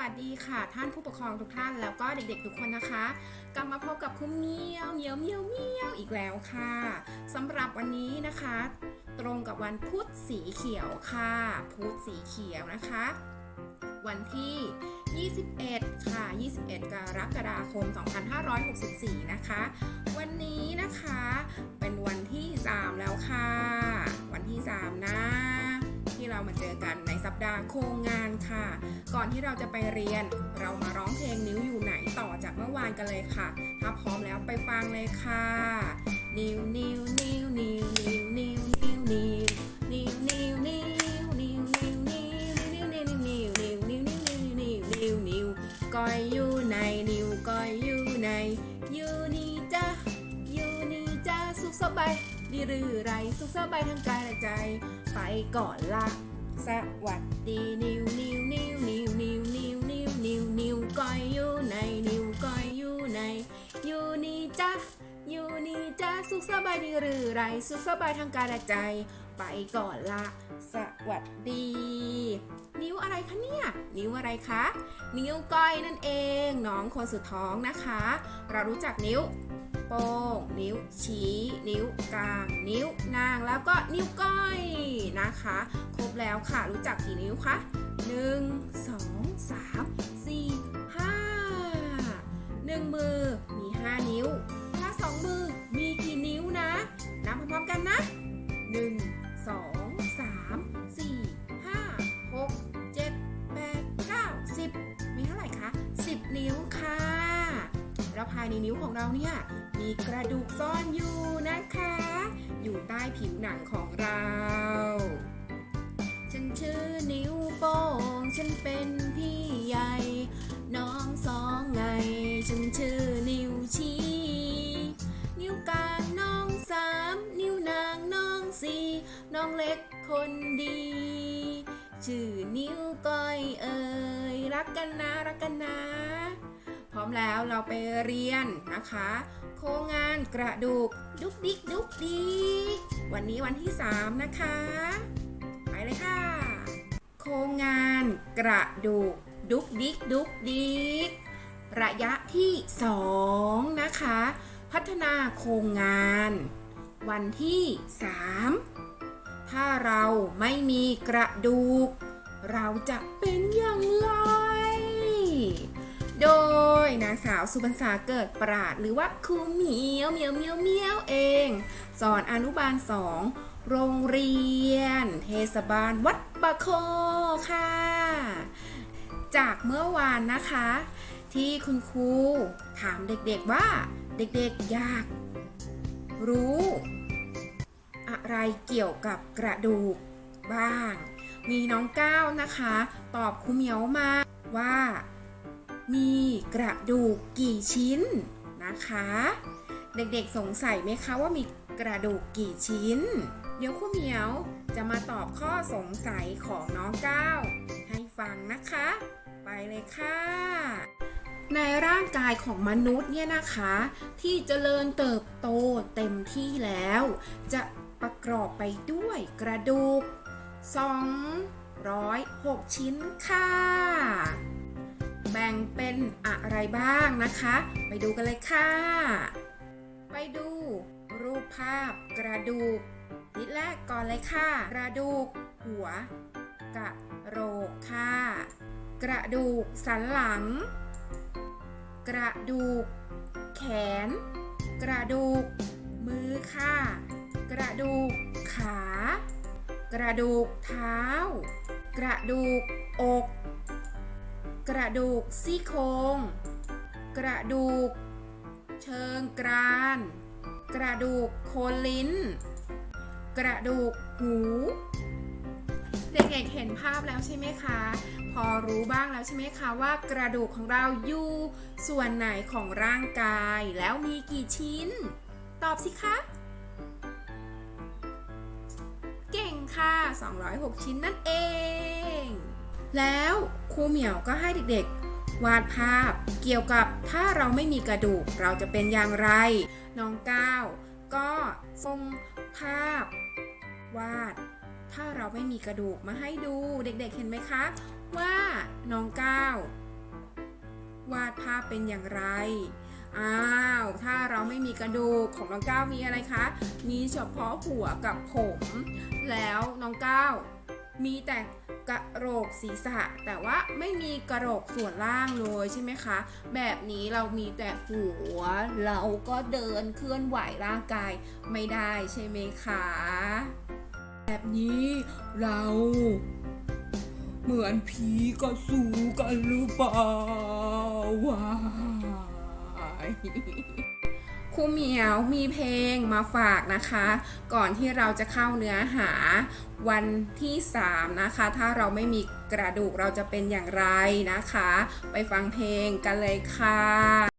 วัสดีค่ะ ท่านผู้ปกครองทุกท่านแล้วก็เด็กๆทุกคนนะคะ กลับมาพบกับคุณเมียวเมียวเมียวเมียวอีกแล้วค่ะสำหรับวันนี้นะคะ ตรงกับวันพุธสีเขียวค่ะ พุธสีเขียวนะคะ วันที่ 21 ค่ะ 21 กรกฎาคม 2564 นะคะ วันนี้นะคะเป็นวันที่ 3 แล้วค่ะ วันที่ 3 นะ ที่เรามาเจอกันในสัปดาห์โครงงานค่ะ ก่อนที่เราจะไปเรียน เรามาร้องเพลงนิ้วอยู่ไหนต่อจากเมื่อวานกันเลยค่ะ ถ้าพร้อมแล้วไปฟังเลยค่ะ นิ้วนิ้วนิ้วนิ้วนิ้วนิ้วนิ้วนิ้วนิ้วนิ้ว ดีหรือไร สุขสบายทั้งกายและใจ ไปก่อนละ สวัสดีนิวนิวนิวนิวนิวนิวนิวนิวนิวก้อยอยู่ในนิวก้อยอยู่ในอยู่นี่จ้ะอยู่นี่จ้ะสุขสบายดีหรือไร สุขสบายทางกายและใจ ไปก่อนละ สวัสดี นิ้วอะไรคะเนี่ย นิ้วอะไรคะ นิ้วก้อยนั่นเอง น้องคนสุดท้องนะคะ เรารู้จักนิ้ว โป้ง นิ้วชี้ นิ้วกลาง นิ้วนาง แล้วก็นิ้วก้อยนะคะ ครบแล้วค่ะ รู้จักกี่นิ้วคะหนึ่งสองสามสี่ห้าหนึ่งมือมีห้านิ้ว ถ้าสองมือมี แล้วภายในนิ้วของเราเนี่ยมีกระดูกซ่อนอยู่นะคะ อยู่ใต้ผิวหนังของเรา ฉันชื่อนิ้วโป้งฉันเป็นพี่ใหญ่ น้องสองไง ฉันชื่อนิ้วชี้นิ้วกลางน้องสามนิ้วนางน้องสี่น้องเล็กคนดีชื่อนิ้วก้อยเอ่ยรักกันนะรักกันนะ ร้อมแล้วเราไปเรียนนะคะ โครงงานกระดูกดุกดิกดุกดิกวันนี้วันที่ 3 นะคะ ไปเลยค่ะ โครงงานกระดูกดุกดิกดุกดิกระยะที่ 2 นะคะ พัฒนาโครงงาน วันที่ 3 ถ้าเราไม่มีกระดูก เราจะเป็นอย่างไร นางสาวสุบรรษาเกิดปราด หรือว่าครูเหมียวเหมียวเหมียวเหมียวเอง สอนอนุบาลสองโรงเรียน เทศบาลวัดปะโคค่ะ จากเมื่อวานนะคะ ที่คุณครูถามเด็กๆว่าเด็กๆอยาก รู้ อะไรเกี่ยวกับกระดูกบ้าง มีน้องก้าวนะคะ ตอบครูเหมียวมาว่า มีกระดูกกี่ชิ้นนะคะ เด็กๆสงสัยไหมคะว่ามีกระดูกกี่ชิ้น เดี๋ยวครูเหมียวจะมาตอบข้อสงสัยของน้องก้าวให้ฟังนะคะ ไปเลยค่ะ ในร่างกายของมนุษย์เนี่ยนะคะ ที่เจริญเติบโตเต็มที่แล้ว จะประกอบไปด้วยกระดูก 206 ชิ้นค่ะ แบ่งเป็นอะไรบ้างนะคะ ไปดูกันเลยค่ะ ไปดู รูปภาพกระดูกนิดแรกก่อนเลยค่ะ กระดูก หัว กระโหลกค่ะ กระดูกสันหลัง กระดูก แขน กระดูก มือค่ะ กระดูกขา กระดูกเท้า กระดูกอก กระดูกซี่โครงกระดูก เชิงกราน กระดูกโคนลิ้น กระดูกหู เด็กๆเห็นภาพแล้วใช่ไหมคะ พอรู้บ้างแล้วใช่ไหมคะว่ากระดูกของเราอยู่ส่วนไหนของร่างกายแล้วมีกี่ชิ้น ตอบสิคะเก่งค่ะ 206 ชิ้นนั่นเอง แล้วครูเหมียวก็ให้เด็กๆ วาดภาพ เกี่ยวกับถ้าเราไม่มีกระดูกเราจะเป็นอย่างไร น้องก้าวก็ส่งภาพ วาด ถ้าเราไม่มีกระดูกมาให้ดูเด็กๆเห็นไหมคะ ว่าน้องก้าววาดภาพเป็นอย่างไรอ้าว ถ้าเราไม่มีกระดูกของน้องก้าวมีอะไรคะ มีเฉพาะหัวกับผม แล้วน้องก้าว มีแต่กระโหลกศีรษะ แต่ว่าไม่มีกระโหลกส่วนล่างเลยใช่ไหมคะ แบบนี้เรามีแต่หัว เราก็เดินเคลื่อนไหวร่างกายไม่ได้ใช่ไหมคะ แบบนี้เราเหมือนผีกระสูกันหรือเปล่าวาย ครูเหมียวมีเพลงมาฝากนะคะ ก่อนที่เราจะเข้าเนื้อหาวันที่ 3 นะคะ ถ้าเราไม่มีกระดูกเราจะเป็นอย่างไรนะคะ ไปฟังเพลงกันเลยค่ะ